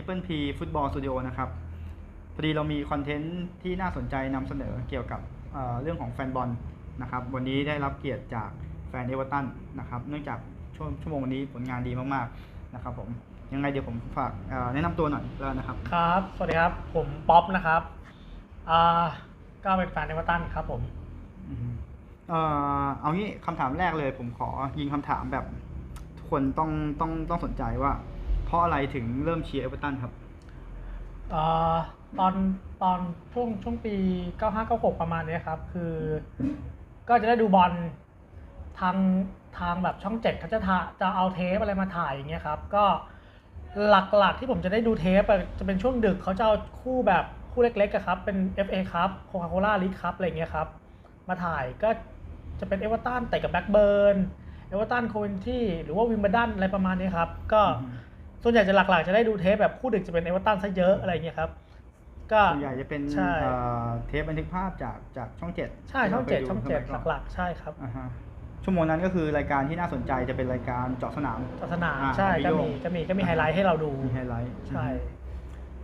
จาก Triple P Football Studio นะครับพอดีเรามีคอนเทนต์ที่น่าสนใจนำเสนอเกี่ยวกับเอ่อเรื่องของแฟนบอลนะครับวันนี้ได้รับเกียรติจากแฟนเอเวอร์ตันนะครับเนื่องจากช่วงชั่วโมงวันนี้ผลงานดีมากๆนะครับผมยังไงเดี๋ยวผมฝากเอ่อแนะนำตัวหน่อยแล้วนะครับครับ สวัสดีครับ ผมป๊อปนะครับอ่าก็เป็นแฟนเอเวอร์ตันครับผมอืมเอ่อเอางี้คำถามแรกเลย ผมขอยิงคำถามแบบ ทุกคนต้องต้องต้องสนใจว่า เพราะอะไรถึงเริ่มเชียร์เอเวอร์ตันครับอ่าตอนตอนช่วงช่วงปี 9596 ประมาณเนี้ยครับ คือ ก็จะได้ดูบอลทางทางแบบช่องเจ็ดเขาจะถ่าจะเอาเทปอะไรมาถ่ายอย่างเงี้ยครับ ก็หลักๆที่ผมจะได้ดูเทปอะจะเป็นช่วงดึกเขาจะเอาคู่แบบคู่เล็กๆอะครับ เป็น FA ครับโคคาโคล่าลีกครับอะไรเงี้ยครับ มาถ่ายก็จะเป็นเอเวอร์ตันแต่กับแบ็กเบิร์นเอเวอร์ตันโคเวนที่หรือว่าวิมเบลดันอะไรประมาณนี้ครับ ก็อืม ส่วนใหญ่จะหลักๆ จะได้ดูเทปแบบคู่ดึกจะเป็นเอเวอร์ตันซะเยอะอะไรเงี้ยครับ ก็ส่วนใหญ่จะเป็นใช่เอ่อเทปบันทึกภาพจากจากช่องเจ็ดใช่ช่องเจ็ดช่องเจ็ดสมัยก่อนหลักๆ ใช่ครับอ่าฮะชั่วโมงนั้นก็คือรายการที่น่าสนใจจะเป็นรายการเจาะสนามศาสนาอ่าใช่วิก็ดีโอมีก็มีก็มีไฮไลท์ให้เราดูมีไฮไลท์ใช่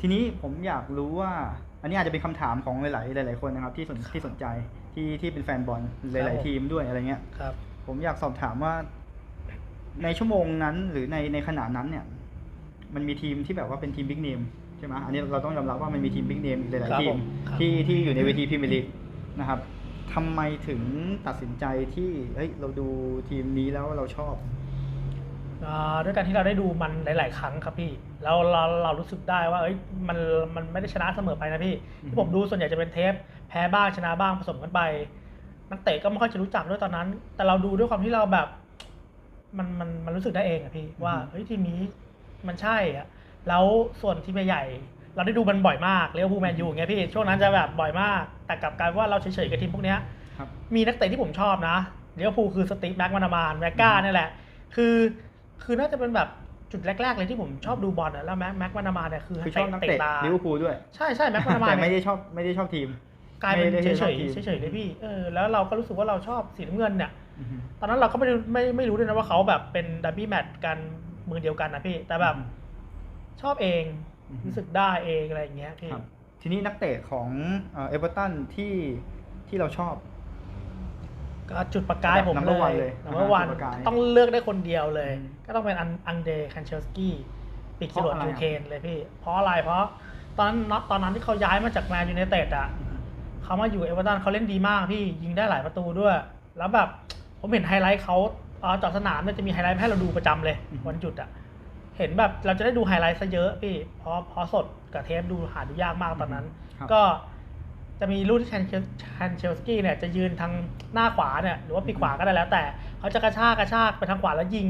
ทีนี้ผมอยากรู้ว่า อันนี้อาจจะเป็นคำถามของหลายๆหลายๆคนนะครับ ที่สนที่สนใจที่ที่เป็นแฟนบอลหครัลายบๆทีมด้วยอะไรเงี้ยครับ ผมอยากสอบถามว่า ในชั่วโมงนั้นหรือในในขณะนั้นเนี่ย มันมีทีมที่แบบว่าเป็นทีมบิ๊กเนมใช่ไหมอันนี้เราต้องยอมรับว่ามันมีทีมบิ๊กเนมอีกหลายครับๆทีผมมครับที่ที่อยู่ในเวทีพรีเมียร์ลีกนะครับทำไมถึงตัดสินใจที่เฮ้ยเราดูทีมนี้แล้วเราชอบอ่าด้วยการที่เราได้ดูมันหลาย ๆ ครั้งครับพี่แล้วเราเรารู้สึกได้ว่าเอ้ยมันมันไม่ได้ชนะเสมอไปนะพี่อือฮึที่ผมดูส่วนใหญ่จะเป็นเทป แพ้บ้างชนะบ้างผสมกันไปนักเตะก็ไม่ค่อยจะรู้จักด้วยตอนนั้น แต่เราดูด้วยความที่เราแบบ มันมันมันรู้สึกได้เองอะพี่ว่าเฮ้ยทีมนี้ มันใช่อะแล้วส่วนทีมใหญ่ๆเราได้ดูมันบ่อยมากเรียกว่าบูแมนยูอย่างเงี้ยพี่ช่วงนั้นจะแบบบ่อยมาก แต่กลับกลายว่าเราเฉยๆกับทีมพวกเนี้ยครับมีนักเตะที่ผมชอบนะเลี้ยวภูลคือสตีฟแม็กมานามานแม็กก้าเนี่ยแหละ คือคือน่าจะเป็นแบบจุดแรกๆเลยที่ผมชอบดูบอลอะแล้วแม็กแม็กมานามานเนี่ยคือคือชอบนักเตะตาลิเวอร์พูลด้วย ใช่ใช่แม็กมานามานแต่ไม่เนี่ยได้ชอบไม่ได้ชอบทีม กลายเป็นไม่ได้เฉชอบยทีมๆเฉยๆเลยพี่เออแล้วเราก็รู้สึกว่าเราชอบสีน้ำเงินเนี่ยอือฮึตอนนั้นเราก็ไม่รู้ไม่ไม่รู้ด้วยนะว่าเขาแบบเป็นดับบี้แมตช์กัน มือเดียวกันนะพี่แต่แบบชอบเองอือฮึรู้สึกได้เองอะไรอย่างเงี้ยพี่ครับทีนี้นักเตะของเอเวอร์ตันที่ที่เราชอบ ก็จุดประกายผม Number เล one ยเลยนัมเบอร์วันจุดประกายต้องเลือกได้คนเดียวเลยอืมก็ต้องเป็นอันอังเดคันเชลสกี้ปีกจรวดเพราะอะไรยูเคนเลยพี่เพราะอะไรเพราะตอนนั้นตอนนั้นที่เขาย้ายมาจากแมนยูไนเต็ดอะเขามาอยู่เอเวอร์ตันเขาเล่นดีมากพี่ยิงได้หลายประตูด้วย แล้วแบบผมเห็นไฮไลท์เขาเอ่อเจอดสนามเนี่ยจะมีไฮไลท์ให้เราดูประจำเลยอืมวันหยุดอะเห็นแบบเราจะได้ดูไฮไลท์ซะเยอะพี่เพราะเพราะสดกับเทปดูหาดูยากมากตอนนั้นครับก็จะมีลูกที่แคนเชลแคนเชลสกี้เนี่ยจะยืนทางหน้าขวาเนี่ยหรือว่าปีกขวาก็ได้แล้ว แต่เขาจะกระชากกระชากไปทางขวาแล้วยิง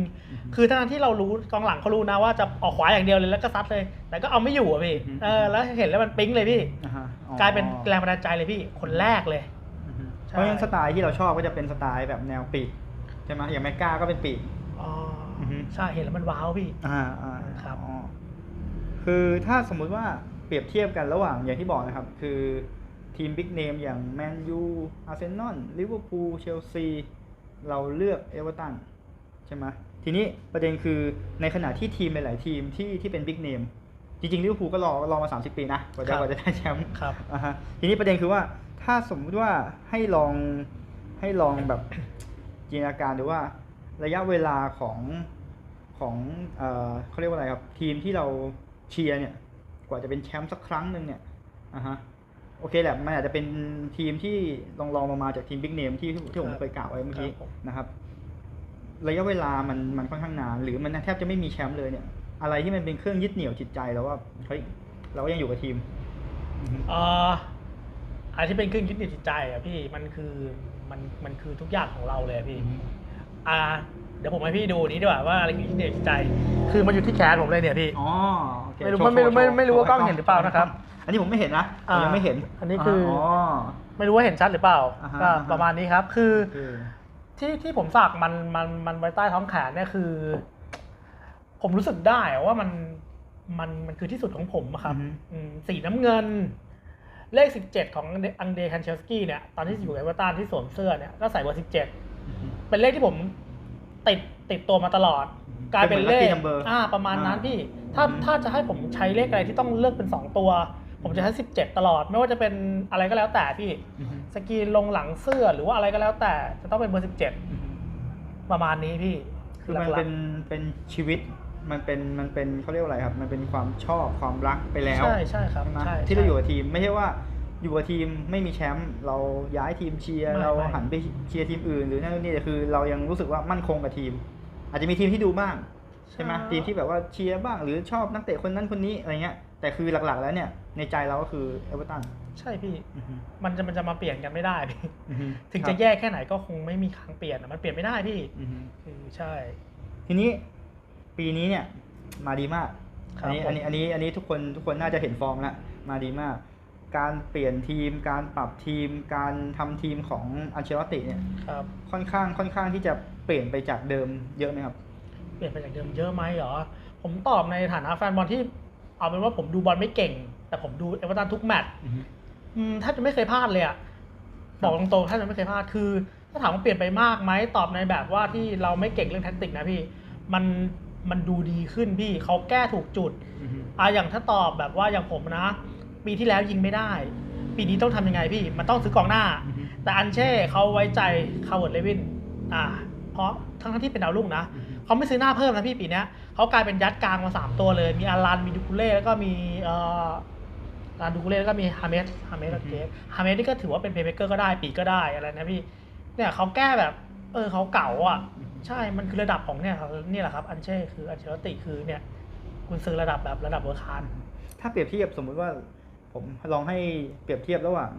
คือทั้งที่เรารู้กองหลังเขารู้นะว่าจะออกขวาอย่างเดียวเลยแล้วก็ซัดเลย แต่ก็เอาไม่อยู่อะพี่อืมเออแล้วเห็นแล้วมันปิ๊งเลยพี่อ่าฮะอ๋อกลายเป็นแรงบันดาลใจเลยพี่คนแรกเลยอือฮึใช่เพราะฉะนั้นสไตล์ที่เราชอบก็จะเป็นสไตล์แบบแนวปีก ใช่ไหมอย่างแมกกาก็เป็นปีก อ๋อออฮึ ใช่เห็นแล้วมันว้าวพี่ อ่าอ่าครับอ๋อคือถ้าสมมุติว่าเปรียบเทียบกันระหว่างอย่างที่บอกนะครับ คือทีมบิ๊กเนมอย่างแมนยูอาร์เซนอลลิเวอร์พูลเชลซีเราเลือกเอเวอร์ตันใช่ไหมทีนี้ประเด็นคือในขณะที่ทีมหลายๆทีมที่ที่เป็นบิ๊กเนมจริงๆลิเวอร์พูลก็รอรอมา 30 ปีนะกว่าครัจะบ กว่าจะได้แชมป์ ครับ อ่าฮะทีนี้ประเด็นคือว่าถ้าสมมุติว่าให้ลองให้ลองแบบ จินตนาการดูว่าระยะเวลาของของเอ่อเขาเรียกว่าอะไรครับ ทีมที่เราเชียร์เนี่ย กว่าจะเป็นแชมป์สักครั้งหนึ่งเนี่ยอ่าฮะโอเคแหละมันอาจจะเป็นทีมที่ลองลองลงมาจากทีมบิ๊กเนมที่ที่ผมครับเคยกล่าวไว้เมื่อกี้ครับผมนะครับ ระยะเวลามันมันค่อนข้างนาน หรือมันแทบจะไม่มีแชมป์เลยเนี่ย อะไรที่มันเป็นเครื่องยึดเหนี่ยวจิตใจแล้วว่าเฮ้ยเราก็ยังอยู่กับทีมอือฮึเอ่ออะไรที่เป็นเครื่องยึดเหนี่ยวจิตใจอะพี่มันคือ มันมันคือทุกอย่างของเราเลยอะพี่ อ่า เดี๋ยวผมให้พี่ดูนี้ดีกว่าว่าอะไรคือยึดเหนี่ยวจิตใจ คือมันอยู่ที่แขนผมเลยเนี่ยพี่ อ๋อโอเคไม่รู้โชว์ไม่รู้โชว์ไม่โชว์ไม่รู้ว่าโชกล้องเห็นหรือเปล่านะครับ อันนี้ผมไม่เห็นนะผมอ่ายัยังไม่เห็นอันนี้คืออ๋ อ ไม่รู้ว่าเห็นชัดหรือเปล่าอ่าฮะก็อ่าฮะ ประมาณนี้ครับ คือคือที่ที่ผมสักมันมันมันไว้ใต้ท้องแขนเนี่ยคือ ผมรู้สึกได้อะว่ามันมันมันคือที่สุดของผมอะครับอืมสีน้ำเงิน เลขสิบเจ็ดของอังเดคันเชลสกี้เนี่ยตอนที่อยู่เอเวอร์ตันที่สวมเสื้อเนี่ยก็ใส่เบอร์สิบเจ็ดเป็นเลขที่ผมติดติดตัวมาตลอด กลายเป็นเลเป็นขเหมือน lucky number อ่าประมาณนั้นอ่าพี่ ถ้าอืมถ้าจะให้ผมใช้เลขอะไรที่ต้องเลือกเป็นสองตัว ผมจะใช้สิบเจ็ดตลอด ไม่ว่าจะเป็นอะไรก็แล้วแต่พี่อือฮึสกรีนลงหลังเสื้อหรือว่าอะไรก็แล้วแต่จะต้องเป็นเบอร์สิบเจ็ดอือฮึประมาณนี้พี่คือมันหลักๆเป็นเป็นชีวิต มันเป็นมันเป็นเขาเรียกว่าอะไรครับ มันเป็นความชอบความรักไปแล้วใช่ใช่ครับใช่ไหมใช่ที่เราอยู่ใช่กับทีมไม่ใช่ว่าอยู่กับทีมไม่มีแชมป์เราย้ายทีมเชียร์ไม่เราไม่ หันไปเชียร์ทีมอื่นหรือนั่นนู่นนี่แต่คือเรายังรู้สึกว่ามั่นคงกับทีม อาจจะมีทีมที่ดูบ้าง ใช่ไหมทีมที่แบบว่าเชียร์บ้างหรือชอบนักเตะคนนั้นคนนี้อะไรเงี้ยแต่คือหลักๆแล้วเนี่ยในใจเราก็คือเอเวอร์ตันใช่พี่อือฮึมันจะมันจะมาเปลี่ยนกันไม่ได้พี่อือฮึถึงครัจะบแยกแค่ไหนก็คงไม่มีทางเปลี่ยนอะมันเปลี่ยนไม่ได้พี่อือฮึคือใช่ ทีนี้ ปีนี้เนี่ยมาดีมากครัอับนนี้ผมอันนี้อันนี้อันนี้ทุกคนทุกคนน่าจะเห็นฟอร์มแล้วมาดีมาก การเปลี่ยนทีม การปรับทีม การทำทีมของอัลเชลติเนี่ยครับค่อนข้างค่อนข้างที่จะเปลี่ยนไปจากเดิมเยอะไหมครับ เปลี่ยนไปจากเดิมเยอะไหมเหรอ ผมตอบในฐานะแฟนบอลที่เอาเป็นว่าผมดูบอลไม่เก่ง แต่ผมดูเอเวอร์ตันทุกแมตช์อืมแทบจะไม่เคยพลาดเลยอะบอกตรงๆแทบจะไม่เคยพลาดคือ ถ้าถามว่าเปลี่ยนไปมากไหมตอบในแบบว่าที่เราไม่เก่งเรื่องแท็กติกนะพี่ มัน มันดูดีขึ้นพี่เขาแก้ถูกจุดอะอย่างถ้าตอบแบบว่าอย่างผมนะ ปีที่แล้วยิงไม่ได้ ปีนี้ต้องทำยังไงพี่ มันต้องซื้อกองหน้าอือฮึแต่อันเช่เขาไว้ใจคาร์เวิร์ดเลวินอ่า เพราะทั้งๆที่เป็นดาวรุ่งนะอือฮึเขาไม่ซื้อหน้าเพิ่มนะพี่ปีเนี้ยเขากลายเป็นยัดกลางมาสามตัวเลย มีอารันมีดูกุเล่แล้วก็มีเอ่ออารันดูกุเล่แล้วก็มีฮาเมสฮาเมสโอเคฮาเมสนี่ก็ถือว่าเป็นเพย์เมเกอร์ก็ได้ปีกก็ได้อะไรนะพี่เนี่ยเขาแก้แบบ เออเขาเก่าอะ ใช่มันคือระดับของเนี่ยครับนี่แหละครับอันเช่คืออันเชลติคือเนี่ยคุณซื้อระดับแบบระดับเวอร์คานถ้าเปรียบเทียบสมมุติว่าผมลองให้เปรียบเทียบระหว่าง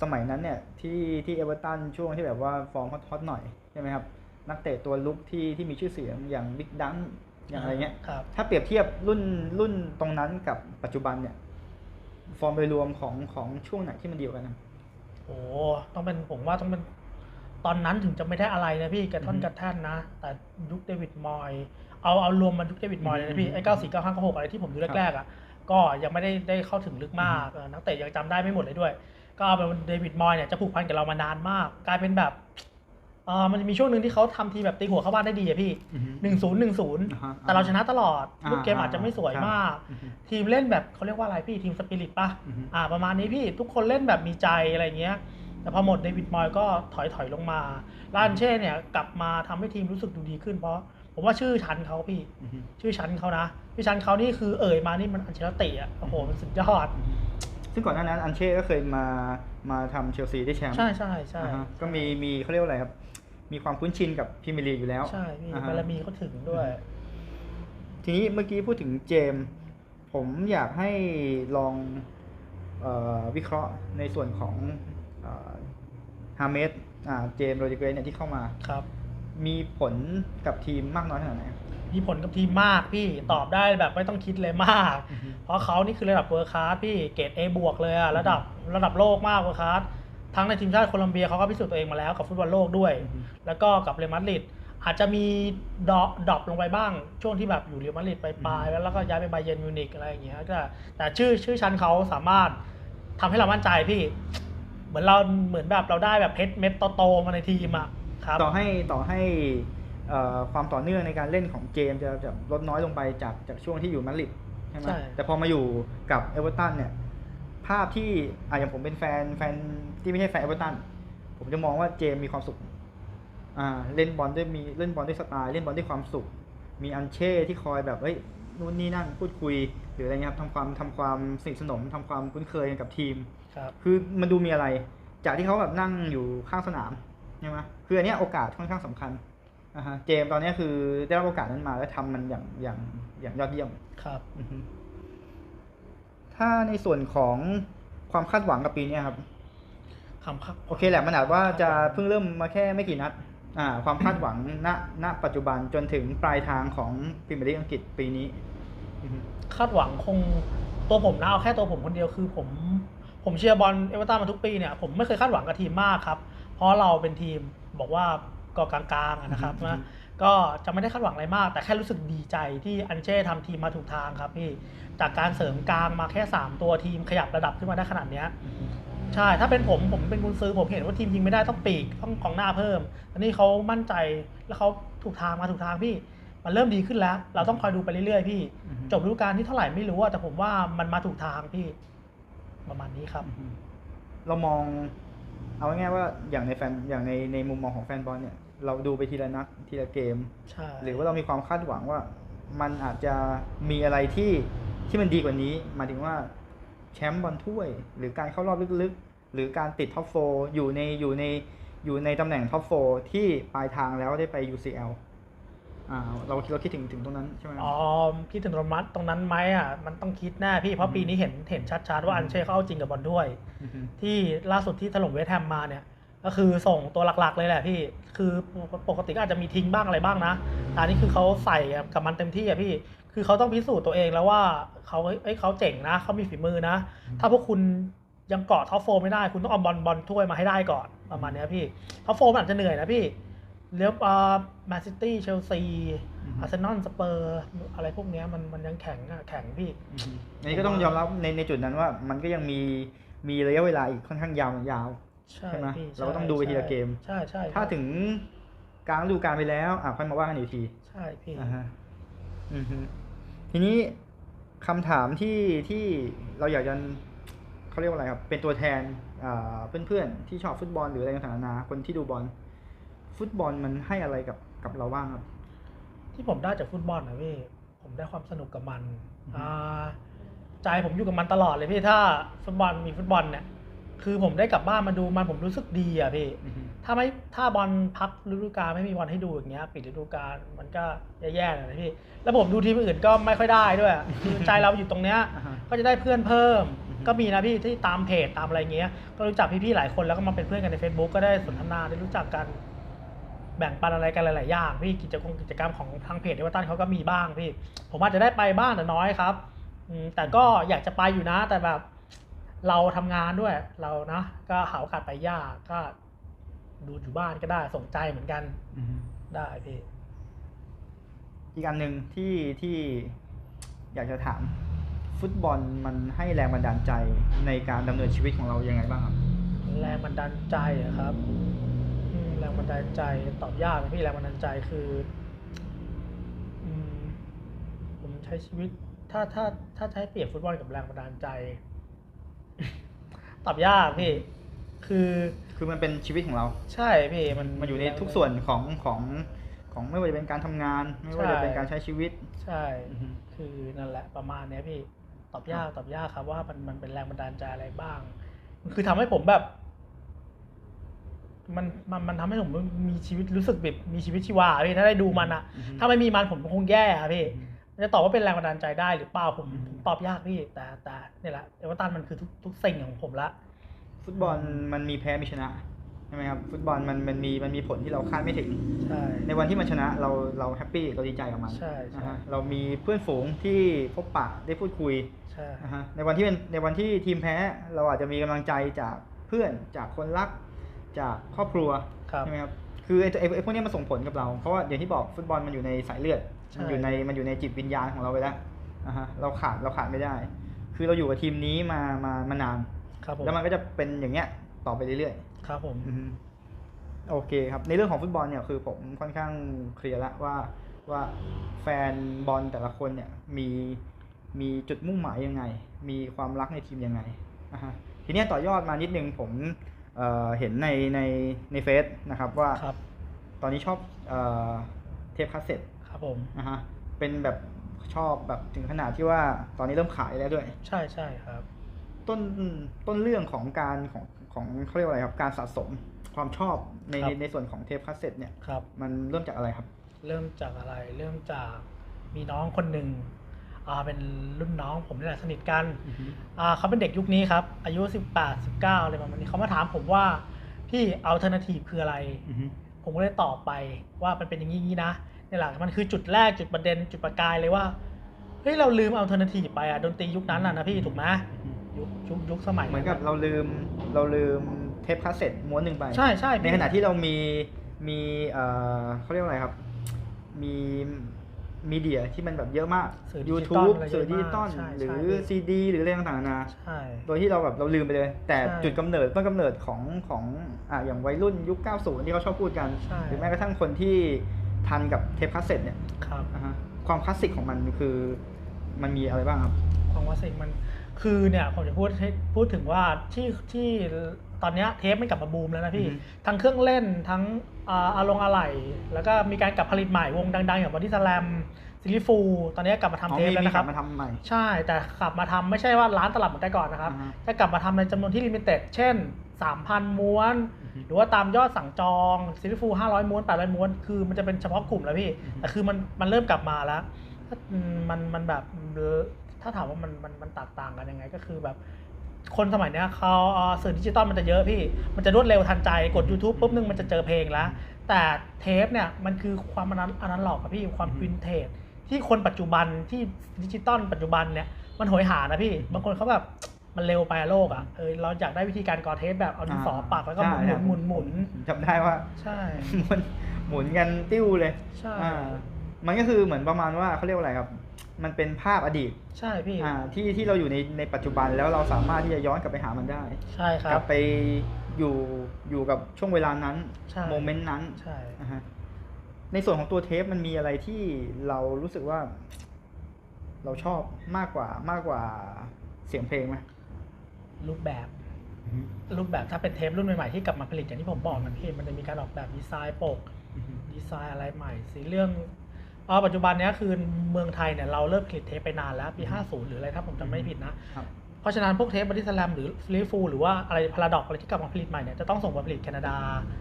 สมัยนั้นเนี่ยที่ที่เอเวอร์ตันช่วงที่แบบว่าฟอร์มฮอตๆหน่อยใช่ไหมครับนักเตะตัวลุกที่ที่มีชื่อเสียงอย่างบิ๊กดันอย่างอะไรเงี้ยครับถ้าเปรียบเทียบรุ่นรุ่นตรงนั้นกับปัจจุบันเนี่ย ฟอร์มโดยรวมของของช่วงไหนที่มันดีกว่ากันนะโอ้ต้องเป็นผมว่าต้องเป็น ตอนนั้นถึงจะไม่ได้อะไรนะพี่กระท่อนอือฮึกระแท่นนะ แต่ยุคเดวิดมอยส์เอาเอารวมมันยุคเดวิดมอยส์เลยนะพี่อืมไอ้เก้าสี่เก้าห้าเก้าหกอะไรที่ผมดูแรกๆอะก็ยังไม่ได้ได้เข้าถึงลึกมากเออนักเตะยังจำได้ไม่หมดเลยด้วย ก็เอาเป็นเดวิดมอยส์เนี่ยจะผูกพันกับเรามานานมาก กลายเป็นแบบเออมันจะมีช่วงหนึ่งที่เขาทำทีแบบตีหัวเข้าบ้านได้ดีอะพี่หนึ่งศูนย์หนึ่งศูนย์อ่าฮะแต่เราชนะตลอดอ่าลูกเกมอาจจะไม่สวยครับมากอือฮึทีมเล่นแบบเขาเรียกว่าอะไรพี่ทีมสปิริตป่ะอือฮึอ่าประมาณนี้พี่ทุกคนเล่นแบบมีใจอะไรเงี้ย แต่พอหมดเดวิดมอยส์ก็ถอยถอยลงมาลานเช่เนี่ยกลับมาทำให้ทีมรู้สึกดูดีขึ้นเพราะ ผมว่าชื่อชั้นเขาพี่อือฮึชื่อชั้นเขานะชื่อชั้นเขานี่คือเอ่ยมานี่มันอันเชลติอะโอ้โหมันสุดยอด ซึ่งก่อนหน้านั้นอันเช่ก็เคยมามาทำเชลซีได้แชมป์ใช่ใช่ใช่อ่าฮะก็มีมีเขาเรียกว่าอะไรครับ มีความคุ้นชินกับพรีเมียร์ลีกอยู่แล้วใช่พี่อ่าฮะบารมีเขาถึงด้วย ทีนี้เมื่อกี้พูดถึงเจมส์ผมอยากให้ลองเออวิเคราะห์ในส่วนของ ฮาเมสเจมส์โรดิเกรสเนี่ยที่เข้ามาครับ มีผลกับทีมมากน้อยขนาดไหน มีผลกับทีมมากพี่ตอบได้แบบไม่ต้องคิดเลยมาก อือฮึ เพราะเขานี่คือระดับเวอร์คลาสพี่เกรด A บวกเลยอะระดับระดับโลกมากเวอร์คลาสทั้งในทีมชาติโคลอมเบียเขาก็พิสูจน์ตัวเองมาแล้วกับฟุตบอลโลกด้วยอือฮึแล้วก็กับเรอัลมาดริดอาจจะมีดรอปดรอปลงไปบ้าง ช่วงที่แบบอยู่เรอัลมาดริดไปปลายๆแล้วแล้วก็ย้ายไปไบเยร์นมิวนิกอะไรอย่างเงี้ยก็แต่ชื่อชื่อชั้นเขาสามารถทำให้เรามั่นใจพี่ เหมือนเราเหมือนแบบเราได้แบบเพชรเม็ดโตๆมาในทีมอะครับต่อให้ต่อให้เอ่อความต่อเนื่องในการเล่นของเจมส์จะจะลดน้อยลงไปจากจากช่วงที่อยู่มาดริดใช่ไหมใช่แต่พอมาอยู่กับเอเวอร์ตันเนี่ย ภาพที่อะอย่างผมเป็นแฟนแฟนที่ไม่ใช่แฟนเอเวอร์ตันผมจะมองว่าเจมส์มีความสุขอ่าเล่นบอลด้วยมีเล่นบอลด้วยสไตล์เล่นบอลด้วยความสุข มีอันเช่ที่คอยแบบเฮ้ยนู่นนี่นั่นพูดคุยหรืออะไรเงี้ยครับทำความทำความสนิทสนมทำความคุ้นเคยกับทีม ครับ คือมันดูมีอะไร จากที่เขาแบบนั่งอยู่ข้างสนามใช่ไหมคืออันเนี้ยโอกาสค่อนข้างสำคัญนะฮะเจมส์ตอนเนี้ยคือได้รับโอกาสนั้นมาแล้วทำมันอย่างอย่างอย่างยอดเยี่ยมครับอือฮึถ้าในส่วนของความคาดหวังกับปีเนี้ยครับคำครับโอเคแหละมันอาจว่าจะเพิ่งเริ่มมาแค่ไม่กี่นัด อ่า ความคาดหวังณณปัจจุบันจนถึงปลายทางของพรีเมียร์ลีกอังกฤษปีนี้อือฮึคาดหวังคงตัวผมนะเอาแค่ตัวผมคนเดียวคือผม ผมเชียร์บอลเอเวอร์ตันมาทุกปีเนี่ยผมไม่เคยคาดหวังกับทีมมากครับ เพราะเราเป็นทีมบอกว่าก็กลางๆอะนะครับอือฮึนะก็จะไม่ได้คาดหวังอะไรมาก แต่แค่รู้สึกดีใจที่อันเช่ทำทีมมาถูกทางครับพี่จากการเสริมกลางมาแค่ 3 ตัวทีมขยับระดับขึ้นมาได้ขนาดเนี้ยใช่ถ้าเป็นผมผมเป็นกุนซือผมเห็นว่าทีมยิงไม่ได้ต้องปีกต้องกองหน้าเพิ่มอันนี้เขามั่นใจแล้วเขาถูกทางมาถูกทางพี่มันเริ่มดีขึ้นแล้ว เราต้องคอยดูไปเรื่อยๆพี่อือฮึจบฤดูกาลที่เท่าไหร่ไม่รู้อะแต่ผมว่ามันมาถูกทางพี่ ประมาณนี้ครับอืมเรามอง เอาง่ายๆว่าอย่างในแฟนอย่างในในมุมมองของแฟนบอลเนี่ย เราดูไปทีละนัดทีละเกม ใช่ หรือว่าเรามีความคาดหวังว่า มันอาจจะมีอะไรที่ที่มันดีกว่านี้หมายถึงว่าแชมป์บอลถ้วย หรือการเข้ารอบลึกๆ หรือการติดท็อปโฟอยู่ในอยู่ในอยู่ในตำแหน่งท็อปโฟที่ปลายทางแล้วได้ไป UCL อ่าเราเราคิดถึงถึงตรงนั้นใช่ไหมอ๋อคิดถึงตรงนั้นตรงนั้นไหมอะมันต้องคิดแน่พี่เพราะปีนี้เห็นเห็นชัดๆว่าอันเช่เขาเอาจริงกับบอลด้วยอือฮึที่ล่าสุดที่ถล่มเวสต์แฮมมาเนี่ยก็คือส่งตัวหลักๆเลยแหละพี่ คือปกติก็อาจจะมีทิ้งบ้างอะไรบ้างนะแต่อันนี้คือเขาใส่กับมันเต็มที่อะพี่ คือเขาต้องพิสูจน์ตัวเองแล้วว่าเขาเอ้ยเขาเจ๋งนะเขามีฝีมือนะ ถ้าพวกคุณยังเกาะท็อปโฟร์ไม่ได้ คุณต้องเอาบอลบอลถ้วยมาให้ได้ก่อนประมาณเนี้ยพี่ท็อปโฟร์มันอาจจะเหนื่อยนะพี่ เลี้ยวอ่าแมนซิตี้ เชลซีอือฮึอาร์เซนอล สเปอร์ อะไรพวกเนี้ยมันมันยังแข็งอะแข็งพี่อือฮึอันนี้ก็ต้องยอมรับในในจุดนั้นว่า มันก็ยังมีมีระยะเวลาอีกค่อนข้างยาวยาวใช่ใช่ไหมพี่เราก็ต้องดูไปทีละเกม ใช่ใช่ถ้าถึงกลางฤดูกาลไปแล้ว อะค่อยมาว่ากันอีกที ใช่พี่อ่าฮะอือฮึทีนี้คำถามที่ที่เราอยากจะเขาเรียกว่าอะไรครับ เป็นตัวแทนอ่าเพื่อนๆ ที่ชอบฟุตบอลหรืออะไรต่างๆนานาคนที่ดูบอล ฟุตบอลมันให้อะไรกับกับเราบ้างครับ ที่ผมได้จากฟุตบอลนะพี่ผมได้ความสนุกกับมันอือฮึอ่าใจผมอยู่กับมันตลอดเลยพี่ถ้าฟุตบอลมีฟุตบอลเนี่ย คือผมได้กลับบ้านมาดูมันผมรู้สึกดีอะพี่อือฮึถ้าไม่ถ้าบอลพักฤดูกาลไม่มีบอลให้ดูอย่างเงี้ย ปิดฤดูกาลมันก็แย่ๆเลยนะพี่แล้วผมดูทีมอื่นก็ไม่ค่อยได้ด้วยคือใจเราอยู่ตรงเนี้ยอ่าฮะก็จะได้เพื่อนเพิ่มอือฮึก็มีนะพี่ที่ตามเพจตามอะไรเงี้ย ก็รู้จักพี่ๆหลายคนแล้วก็มาเป็นเพื่อนกันใน Facebook ก็ได้สนทนาได้รู้จักกัน แบ่งปันอะไรกันหลาย ๆ อย่างพี่กิจกรรมกิจกรรมของทางเพจเดวตันเขาก็มีบ้างพี่ ผมอาจจะได้ไปบ้างแต่น้อยครับอืมแต่ก็อยากจะไปอยู่นะ แต่แบบเราทำงานด้วยเรานะ ก็หาโอกาสไปยากก็ดูอยู่บ้านก็ได้สนใจเหมือนกันอือฮึได้พี่อีกอันหนึ่งที่ที่อยากจะถามฟุตบอลมันให้แรงบันดาลใจในการดำเนินชีวิตของเรายังไงบ้างครับ แรงบันดาลใจอะครับอืม แรงบันดาลใจตอบยากนะพี่แรงบันดาลใจคืออืมผมใช้ชีวิต ถ้าถ้าถ้าใช้เปรียบฟุตบอลกับแรงบันดาลใจ ตอบยากพี่ คือคือมันเป็นชีวิตของเรา ใช่พี่มันมันอยู่ในทุกส่วนของของของไม่ว่าจะเป็นการทำงาน ไม่ว่าจะเป็นการใช้ชีวิต ใช่อือฮึคือนั่นแหละประมาณเนี้ยพี่ตอบยากตอบยากครับว่ามันมันเป็นแรงบันดาลใจอะไรบ้างมันคือทำให้ผมแบบ มันมันมันทำให้ผมมีชีวิตรู้สึกแบบมีชีวิตชีวาพี่ถ้าได้ดูมันอะอือฮึถ้าไม่มีมันผมคงแย่อะพี่อือฮึจะตอบว่าเป็นแรงบันดาลใจได้หรือเปล่าผมอืมผมตอบยากพี่แต่แต่เนี่ยแหละเอเวอร์ตันมันคือทุกทุกสิ่งของผมละ ฟุตบอลมันมีแพ้มีชนะใช่ไหมครับฟุตบอลมันมันมีมันมีผลที่เราคาดไม่ถึงใช่ในวันที่มันชนะเราเราแฮปปี้เราดีใจกับมันใช่ใช่นะฮะเรามีเพื่อนฝูงที่พบปะได้พูดคุยใช่นะฮะในวันที่เป็นในวันที่ทีมแพ้เราอาจจะมีกำลังใจจากเพื่อนจากคนรัก จากครอบครัวครับใช่ไหมครับคือไอ้ตัวไอ้ไอ้พวกเนี้ยมันส่งผลกับเรา เพราะว่าอย่างที่บอกฟุตบอลมันอยู่ในสายเลือดใช่มันอยู่ในมันอยู่ในจิตวิญญาณของเราไปแล้วนะฮะเราขาดเราขาดไม่ได้ คือเราอยู่กับทีมนี้มามามานานครับผมแล้วมันก็จะเป็นอย่างเงี้ยต่อไปเรื่อยครับผมๆอือฮึโอเคครับในเรื่องของฟุตบอลเนี่ยคือผมค่อนข้างเคลียร์ละว่าว่าแฟนบอลแต่ละคนเนี่ยมีมีจุดมุ่งหมายยังไง มีความรักในทีมยังไงนะฮะทีเนี้ยต่อยอดมานิดนึงผม เอ่อเห็นในในในเฟซนะครับว่าครับตอนนี้ชอบเออเทปคาสเซ็ตครับผมนะฮะเป็นแบบชอบแบบถึงขนาดที่ว่าตอนนี้เริ่มขายแล้วด้วย ใช่ใช่ครับ ต้นต้นเรื่องของการของของเขาเรียกว่าอะไรครับการสะสมความชอบในครับในในส่วนของเทปคาสเซ็ตเนี่ยครับมันเริ่มจากอะไรครับ เริ่มจากอะไรเริ่มจากมีน้องคนหนึ่งอ่า เป็นรุ่นน้องผมนี่แหละสนิทกันอ่าเขาเป็นเด็กยุคนี้ครับ อายุ 18 19อะไรประมาณนี้เขามาถามผมว่าพี่อัลเทอร์นทีฟคืออะไร ผมก็เลยตอบไปว่ามันเป็นอย่างนี้อย่างนี้นะนี่แหละมันคือจุดแรกจุดประเด็นจุดประกายเลยว่าเฮ้ยเราลืมอัลเทอร์นทีฟไปอะดนตรียุคนั้นอะนะพี่ถูกไหมยุคยุคยุคสมัยเหมือนกับเราลืมเราลืมเทปคาสเซ็ตม้วนหนึ่งไปใช่ใช่ในพี่ขณะที่เรามีมีเอ่อเขาเรียกว่าอะไรครับ มี มีเดียที่มันแบบเยอะมาก สื่อดิจิตอล YouTube อะไรเยอะสื่อดิจิตอลมากใช่หรือใช่ ซีดีหรืออะไรต่างๆนานา ใช่ โดยที่เราแบบเราลืมไปเลย แต่ใช่จุดกำเนิดต้นกำเนิดของของอ่าอย่างวัยรุ่นยุค 90 ที่เขาชอบพูดกัน ใช่ หรือแม้กระทั่งคนที่ทันกับเทปคาสเซ็ตเนี่ยครับ อ่าฮะความคลาสสิกของมันคือมันมีอะไรบ้างครับความว่าสิ่งมันคือเนี่ยผมจะพูดให้พูดถึงว่าที่ที่ตอนเนี้ยเทปไม่กลับมาบูมแล้วนะพี่ อือฮึทั้งเครื่องเล่นทั้ง อ่าอารมณ์อะไหล่แล้วก็มีการกลับผลิตใหม่วงดังๆ อย่างบอดี้สแลมซิลิฟูตอนนี้กลับมาทำอ๋อเทปมีแล้วมีนะกคลัรับบมาทำใหม่ ใช่แต่กลับมาทำไม่ใช่ว่าร้านตลับเหมือนแต่ก่อนนะครับอ่าฮะจะกลับมาทำในจำนวนที่ลิมิเต็ดเช่น 3,000 ม้วนอือฮึหรือว่าตามยอดสั่งจองซิลิฟู 500 ม้วน 800 ม้วน คือมันจะเป็นเฉพาะกลุ่มแล้วพี่อือฮึแต่คือมันมันเริ่มกลับมาแล้วอืมมันมันแบบถ้าถามว่ามันมันมันแตกต่างกันยังไงก็คือแบบ คนสมัยเนี้ยเขาเอ่อสื่อดิจิตอลมันจะเยอะพี่ มันจะรวดเร็วทันใจกด YouTube ปุ๊บนึงมันจะเจอเพลงแล้ว แต่เทปเนี่ยมันคือความอนันอนันหลอกอะพี่ความอือฮึวินเทจที่คนปัจจุบันที่ดิจิตอลปัจจุบันเนี่ยมันโหยหานะพี่ บางคนเขาแบบมันเร็วไปอะโลกอะเออเราอยากได้วิธีการกอเทปแบบเอาดินสอปักแล้วก็หมุนใช่หมุนหมุนจำได้ว่า ใช่หมุนหมุนกันติ้วเลย ใช่อ่ามันก็คือเหมือนประมาณว่าเขาเรียกว่าอะไรครับ มันเป็นภาพอดีตใช่พี่อ่าที่ที่เราอยู่ในในปัจจุบันแล้วเราสามารถที่จะย้อนกลับไปหามันได้ ใช่คกรัลับไปอยู่อยู่กับช่วงเวลานั้นใช่โมเมนต์นั้นใช่อ่าฮะในส่วนของตัวเทปมันมีอะไรที่เรารู้สึกว่า เราชอบมากกว่ามากกว่าเสียงเพลงไหมรูปแบบรูปแบบถ้าเป็นเทปรุ่นใหม่ๆที่กลับมาผลิตอย่างที่ผมบอกนะพี่มันจะมีการออกแบบดีไซน์ปกดีไซน์อะไรใหม่สีเรื่องอ๋อ ปัจจุบันเนี้ยคือเมืองไทยเนี่ยเราเริ่มผลิตเทปไปนานแล้วปี 50 หรืออะไรถ้าผมจำไม่ผิดนะ ครับ เพราะฉะนั้นพวกเทปบอดี้สแลมหรือฟลีฟูหรือว่าอะไรพาราดอกอะไรที่กลับมาผลิตใหม่เนี่ยจะต้องส่งมาผลิตแคนาดา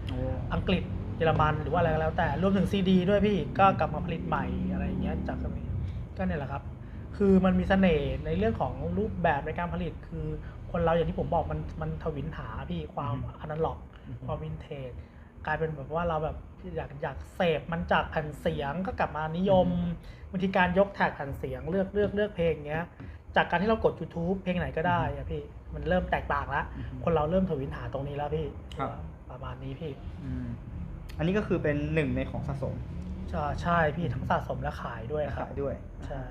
โอ้อังกฤษเยอรมันหรือว่าอะไรก็แล้วแต่รวมถึงซีดีด้วยพี่ก็กลับมาผลิตใหม่อะไรอย่างเงี้ยจากตรงนี้ก็เนี่ยแหละครับ คือมันมีเสน่ห์ในเรื่องของรูปแบบในการผลิตคือคนเราอย่างที่ผมบอกมันมันทวินหาพี่ความอนาล็อก ความวินเทจ กลายเป็นแบบว่าเราแบบอยากอยากเสพมันจากแผ่นเสียงก็กลับมานิยมบางทีการยกแท็กแผ่นเสียงเลือกเลือกเลือกเพลงเงี้ย จากการที่เรากด YouTube เพลงไหนก็ได้อะพี่มันเริ่มแตกต่างแล้วอือฮึคนเราเริ่มทวินหาตรงนี้แล้วพี่ครับ ประมาณนี้พี่อืมอันนี้ก็คือเป็นหนึ่งในของสะสมใช่ใช่พี่ทั้งสะสมและขายด้วยครัขาบยด้วย ใช่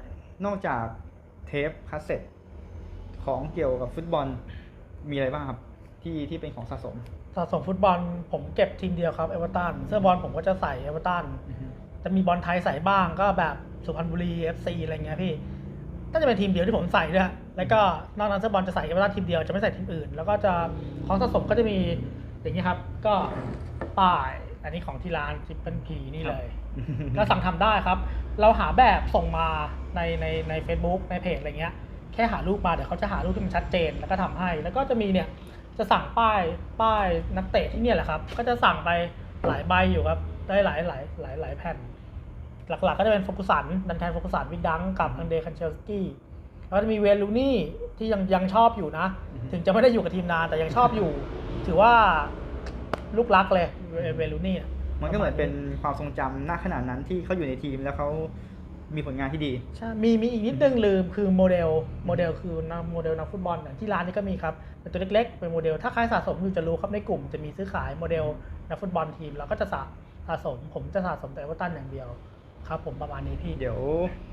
นอกจากเทปคาสเซ็ตของเกี่ยวกับฟุตบอลมีอะไรบ้างครับ ที่ที่เป็นของสะสม สะสมฟุตบอลผมเก็บทีมเดียวครับเอเวอร์ตันเสื้อบอลผมก็จะใส่เอเวอร์ตันจะมีบอลไทยใส่บ้างก็แบบสุพรรณบุรี FC อะไรเงี้ยพี่น่าจะเป็นทีมเดียวที่ผมใส่ด้วยแล้วก็นอกนั้นเสื้อบอลจะใส่เอเวอร์ตันทีมเดียวจะไม่ใส่ทีมอื่น แล้วก็จะของสะสมก็จะมีอย่างนี้ครับ ก็ป้ายอันนี้ของที่ร้านทิปเปิลพีนี่เลยก็สั่งทำได้ครับ เราหาแบบส่งมาในในใน Facebook ในเพจอะไรเงี้ยแค่หารูปมาเดี๋ยวเขาจะหารูปที่มันชัดเจนแล้วก็ทำให้ แล้วก็จะมีเนี่ย จะสั่งป้ายป้ายนักเตะที่เนี่ยแหละครับ ก็จะสั่งไปหลายใบอยู่ครับ ได้หลายหลายหลายหลายแผ่น หลักๆ ก็จะเป็นโฟกุสันดันแทนโฟกุสันวิกดังกับอังเดคันเชลสกี้แล้วก็จะมีเวลูนี่ที่ยังยังชอบอยู่นะอือฮึถึงจะไม่ได้อยู่กับทีมนานแต่ยังชอบอยู่ ถือว่าลูกรักเลยเวลูนี่มันก็เหมือนเป็นความทรงจำณขณะนั้นที่เขาอยู่ในทีมแล้วเขา มีผลงานที่ดีใช่มีมีอีกนิดนึงลืมคือโมเดลโมเดลคือนักโมเดลนักฟุตบอลอย่างที่ร้านนี้ก็มีครับเป็นตัวเล็กๆเป็นโมเดล ถ้าใครสะสมอยู่จะรู้ครับในกลุ่มจะมีซื้อขายโมเดลนักฟุตบอลทีมเราก็จะสะสะสม ผมจะสะสมแต่ว่าตันอย่างเดียวครับผมประมาณนี้พี่เดี๋ยว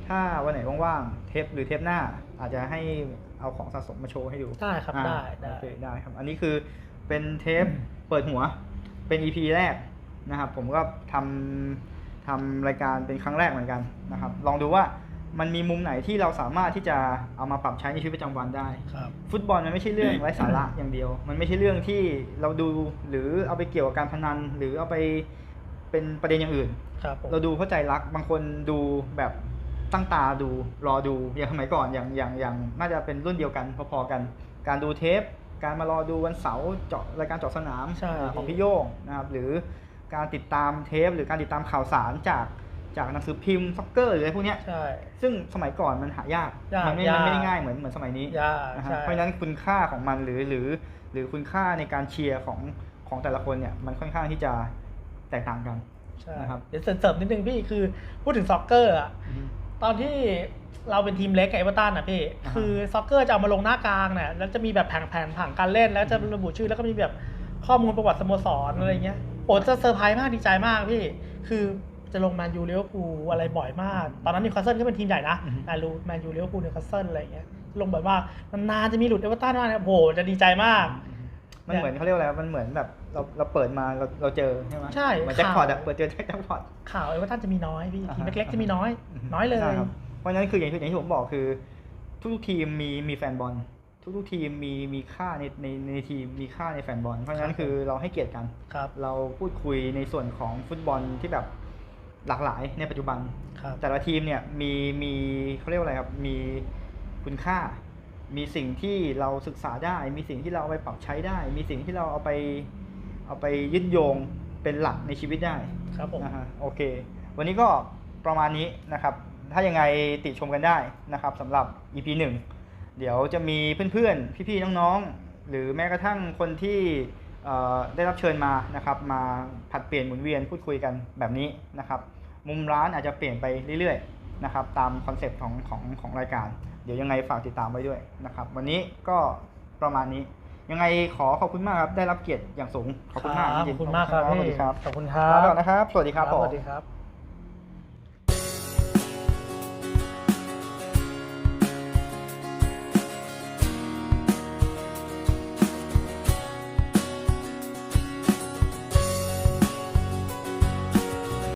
ถ้าวันไหนว่างๆเทปหรือเทปหน้า อาจจะให้เอาของสะสมมาโชว์ให้ดูได้ครับอ่าได้ได้โอเคได้ครับ อันนี้คือเป็นเทปเปิดหัวเป็น EP แรกนะครับ ผมก็ทำ ทำรายการเป็นครั้งแรกเหมือนกันนะครับ ลองดูว่ามันมีมุมไหนที่เราสามารถที่จะเอามาปรับใช้ในชีวิตประจำวันได้ครับฟุตบอลมันไม่ใช่เรื่องไร้สาระอย่างเดียว มันไม่ใช่เรื่องที่เราดูหรือเอาไปเกี่ยวกับการพนัน หรือเอาไปเป็นประเด็นอย่างอื่นครับผมเราดูเพราะใจรักบางคนดูแบบตั้งตาดูรอดูอย่างสมัยก่อนอย่างอย่างอย่างน่าจะเป็นรุ่นเดียวกันพอๆกัน การดูเทป การมารอดูวันเสาร์เจาะรายการเจาะสนามใช่อ่าของพี่โย่งนะครับหรือ การติดตามเทป หรือการติดตามข่าวสารจากจากหนังสือพิมพ์ซ็อกเกอร์หรืออะไรพวกเนี้ยใช่ ซึ่งสมัยก่อนมันหายาก ยากมันไม่ยาก มันไม่ได้ง่ายเหมือนเหมือนสมัยนี้ยากนะฮะใช่เพราะฉะนั้นคุณค่าของมันหรือหรือ หรือคุณค่าในการเชียร์ของของแต่ละคนเนี่ยมันค่อนข้างที่จะแตกต่างกัน ใช่นะครับ เดี๋ยวเสริมๆนิดนึงพี่คือพูดถึงซ็อกเกอร์อะตอนที่เราเป็นทีมเล็กกับเอเวอร์ตันอะพี่ อ่าฮะ คือซ็อกเกอร์จะเอามาลงหน้ากลางเนี่ยแล้วจะมีแบบแผงแผนผังการเล่น แล้วจะระบุชื่อแล้วก็มีแบบข้อมูลประวัติสโมสรอะไรเงี้ย โอ้จะเซอร์ไพรส์มากดีใจมากพี่ คือจะลงแมนยูเลี้ยวภูลอะไรบ่อยมาก ตอนนั้นนิวคาสเซิลก็เป็นทีมใหญ่นะอือฮึแมนยูแมนยูเลี้ยวภูลนิวคาสเซิลอะไรเงี้ย ลงบ่อยมากนานๆจะมีหลุดเอเวอร์ตันมากเนี่ยโอ้โหจะดีใจมาก มันเหมือนเขาเรียกว่าอะไร มันเหมือนแบบเราเราเปิดมาเราเราเจอใช่ไหมใช่เหมือนแจ็คพอตอะข่าวเปิดเจอแจ็คพอตข่าวเอเวอร์ตันจะมีน้อยพี่อ่าทีมฮะเล็กๆจะมีน้อย น้อยเลยใช่ครับเพราะฉะนั้นคืออย่างที่อย่างที่ผมบอกคือทุกๆทีมมีมีแฟนบอล ทุกๆทีมมีมีค่าในในในทีมมีค่าในแฟนบอล เพราะฉะนั้นคือเราให้เกียรติกัน ครับเราพูดคุยในส่วนของฟุตบอลที่แบบหลากหลายในปัจจุบัน ครับ แต่ละทีมเนี่ยมีมีเขาเรียกว่าอะไรครับ มีคุณค่า มีสิ่งที่เราศึกษาได้ มีสิ่งที่เราเอาไปปรับใช้ได้ มีสิ่งที่เราเอาไปเอาไปยึดโยงเป็นหลักในชีวิตได้ครับผม นะฮะโอเค วันนี้ก็ประมาณนี้นะครับ ถ้ายังไงติชมกันได้นะครับสำหรับ EP 1 เดี๋ยวจะมีเพื่อนๆ พี่ๆ น้องๆ หรือแม้กระทั่งคนที่เอ่อได้รับเชิญมานะครับมาผัดเปลี่ยนหมุนเวียนพูดคุยกันแบบนี้นะครับ มุมร้านอาจจะเปลี่ยนไปเรื่อยๆนะครับตามคอนเซปต์ของของของรายการ เดี๋ยวยังไงฝากติดตามไว้ด้วยนะครับวันนี้ก็ประมาณนี้ ยังไงขอขอบคุณมากครับได้รับเกียรติอย่างสูงขอบคุณมากครับจขริอบงๆคุณมากครับสวัสพี่ดีครับขอบคุณครับลาไปก่อนนะครับ สวัสดีครับสผมวัสดีครับ